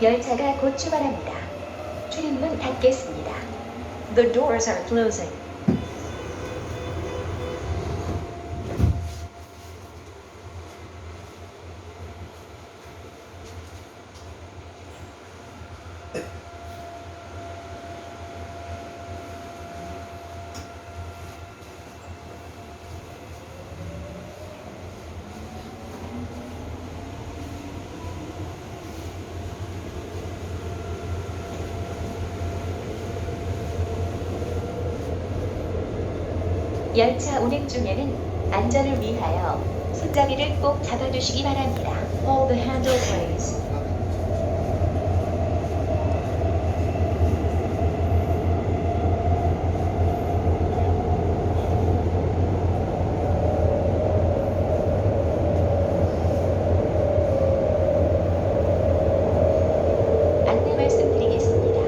열차가 곧 출발합니다. 출입문 닫겠습니다. The doors are closing. 열차 운행 중에는 안전을 위하여 손잡이를 꼭 잡아주시기 바랍니다. Hold the handle please. 안내 말씀드리겠습니다.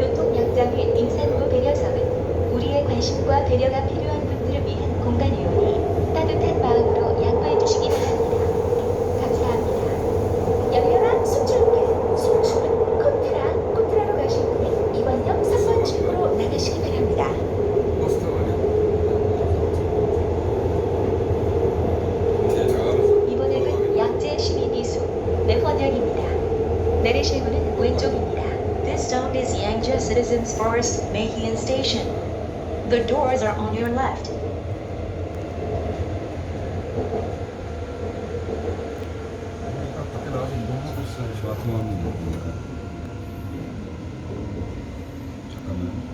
교통약자 및 우리의 관심과 배려가 필요한 분들을 위한 공간이오니 따뜻한 마음으로 양보해 주시기 바랍니다. 감사합니다. 열렬한 수출께 수출은 코트라 코트라로 가실 분은 이번역 3번 출구로 나가시기 바랍니다. 이번역은 양재 시민이수 내헌역입니다. 내리실 문은 왼쪽입니다. This stop is Yangzhou Citizens Forest Meihan Station. The doors are on your left. 딱